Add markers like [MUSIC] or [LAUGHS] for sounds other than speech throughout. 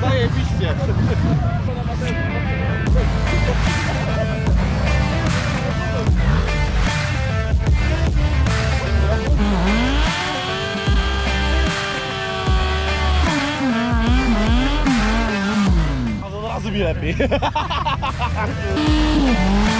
Zajebiście. A od razu mi lepiej. [LAUGHS]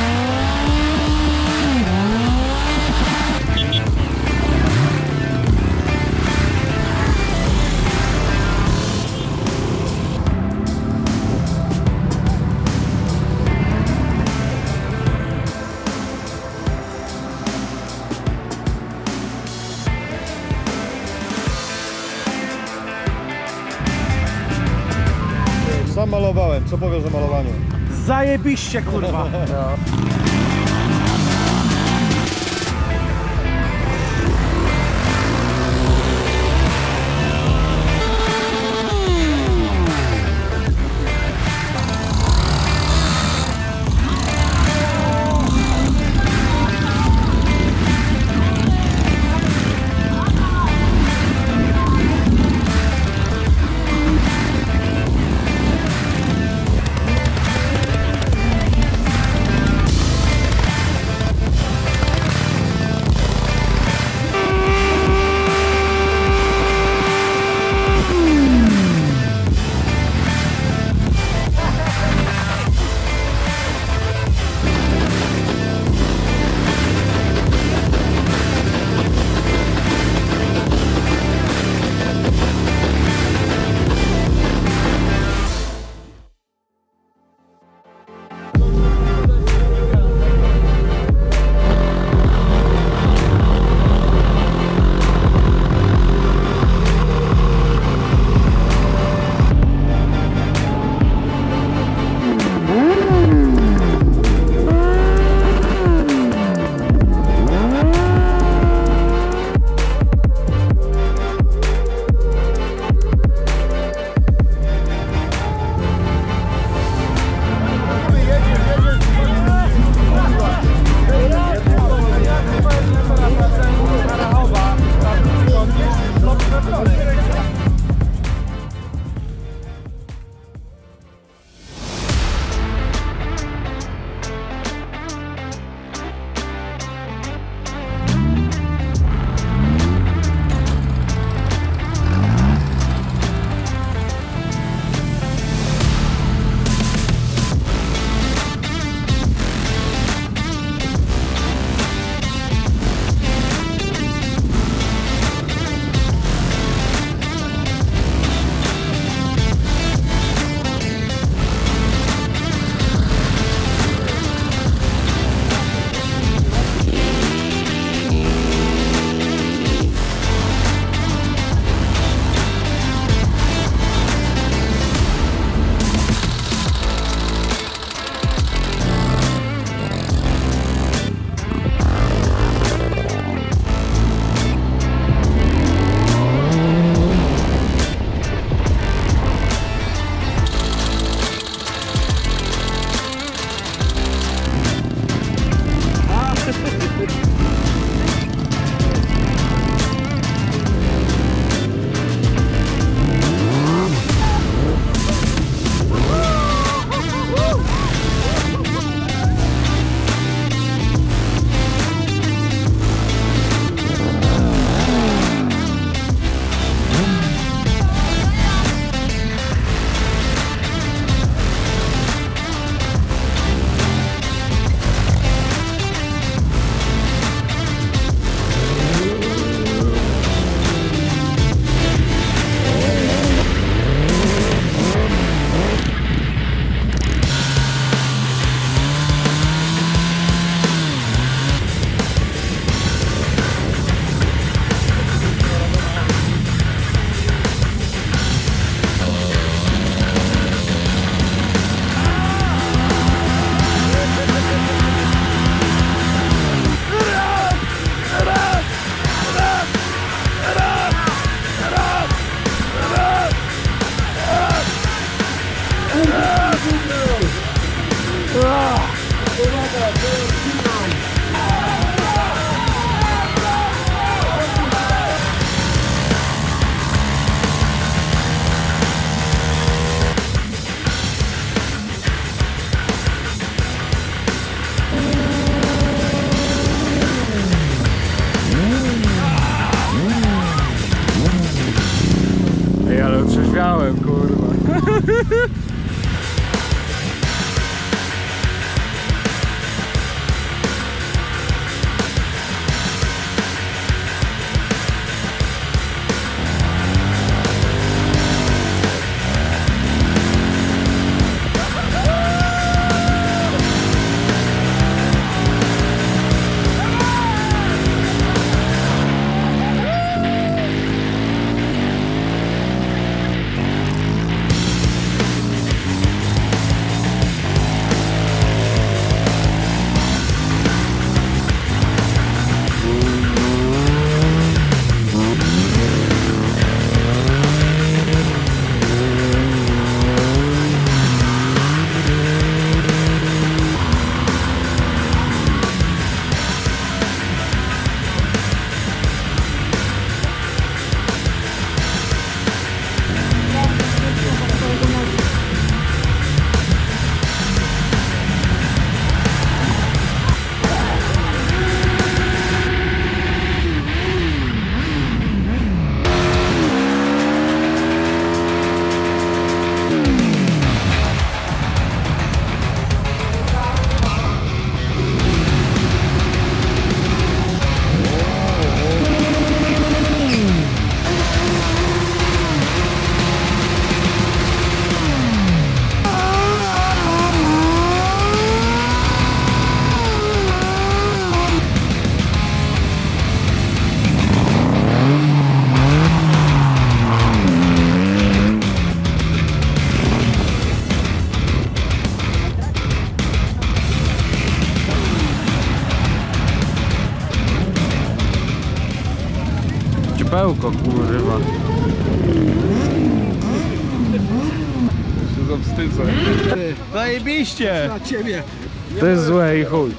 Sam malowałem, co powiesz o malowaniu? Zajebiście kurwa. [LAUGHS] Bye. Zgłupiałem, kurwa. [LAUGHS] Się zawstydzę. Zajebiście! To jest złe i chuj.